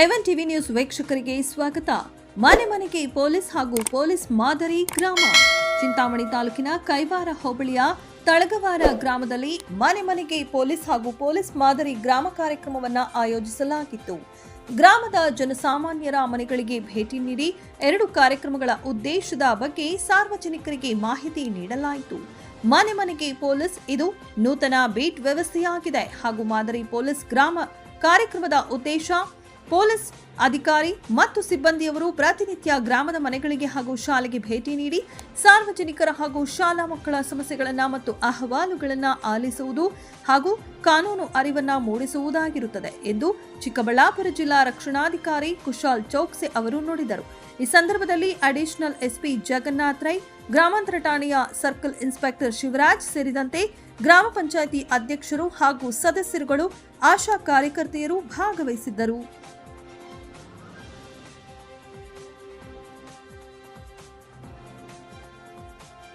ಎವನ್ TV news ವೀಕ್ಷಕರಿಗೆ ಸ್ವಾಗತ. ಮನೆ ಮನೆಗೆ ಪೊಲೀಸ್ ಹಾಗೂ ಪೊಲೀಸ್ ಮಾದರಿ ಗ್ರಾಮ. ಚಿಂತಾಮಣಿ ತಾಲೂಕಿನ ಕೈವಾರ ಹೋಬಳಿಯ ತಳಗವಾರ ಗ್ರಾಮದಲ್ಲಿ ಮನೆ ಮನೆಗೆ ಪೊಲೀಸ್ ಹಾಗೂ ಪೊಲೀಸ್ ಮಾದರಿ ಗ್ರಾಮ ಕಾರ್ಯಕ್ರಮವನ್ನ ಆಯೋಜಿಸಲಾಗಿತ್ತು. ಗ್ರಾಮದ ಜನಸಾಮಾನ್ಯರ ಮನೆಗಳಿಗೆ ಭೇಟಿ ನೀಡಿ ಎರಡು ಕಾರ್ಯಕ್ರಮಗಳ ಉದ್ದೇಶದ ಬಗ್ಗೆ ಸಾರ್ವಜನಿಕರಿಗೆ ಮಾಹಿತಿ ನೀಡಲಾಯಿತು. ಮನೆ ಮನೆಗೆ ಪೊಲೀಸ್ ಇದು ನೂತನ ಬೀಟ್ ವ್ಯವಸ್ಥೆಯಾಗಿದೆ ಹಾಗೂ ಮಾದರಿ ಪೊಲೀಸ್ ಗ್ರಾಮ ಕಾರ್ಯಕ್ರಮದ ಉದ್ದೇಶ ಪೊಲೀಸ್ ಅಧಿಕಾರಿ ಮತ್ತು ಸಿಬ್ಬಂದಿಯವರು ಪ್ರತಿನಿತ್ಯ ಗ್ರಾಮದ ಮನೆಗಳಿಗೆ ಹಾಗೂ ಶಾಲೆಗೆ ಭೇಟಿ ನೀಡಿ ಸಾರ್ವಜನಿಕರ ಹಾಗೂ ಶಾಲಾ ಮಕ್ಕಳ ಸಮಸ್ಯೆಗಳನ್ನು ಮತ್ತು ಅಹವಾಲುಗಳನ್ನು ಆಲಿಸುವುದು ಹಾಗೂ ಕಾನೂನು ಅರಿವನ್ನು ಮೂಡಿಸುವುದಾಗಿರುತ್ತದೆ ಎಂದು ಚಿಕ್ಕಬಳ್ಳಾಪುರ ಜಿಲ್ಲಾ ರಕ್ಷಣಾಧಿಕಾರಿ ಕುಶಾಲ್ ಚೌಕ್ಸೆ ಅವರು ನುಡಿದರು. ಈ ಸಂದರ್ಭದಲ್ಲಿ ಅಡಿಷನಲ್ ಎಸ್ಪಿ ಜಗನ್ನಾಥ್ ರೈ, ಗ್ರಾಮಾಂತರ ಠಾಣೆಯ ಸರ್ಕಲ್ ಇನ್ಸ್ಪೆಕ್ಟರ್ ಶಿವರಾಜ್ ಸೇರಿದಂತೆ ಗ್ರಾಮ ಪಂಚಾಯಿತಿ ಅಧ್ಯಕ್ಷರು ಹಾಗೂ ಸದಸ್ಯರುಗಳು, ಆಶಾ ಕಾರ್ಯಕರ್ತೆಯರು ಭಾಗವಹಿಸಿದ್ದರು.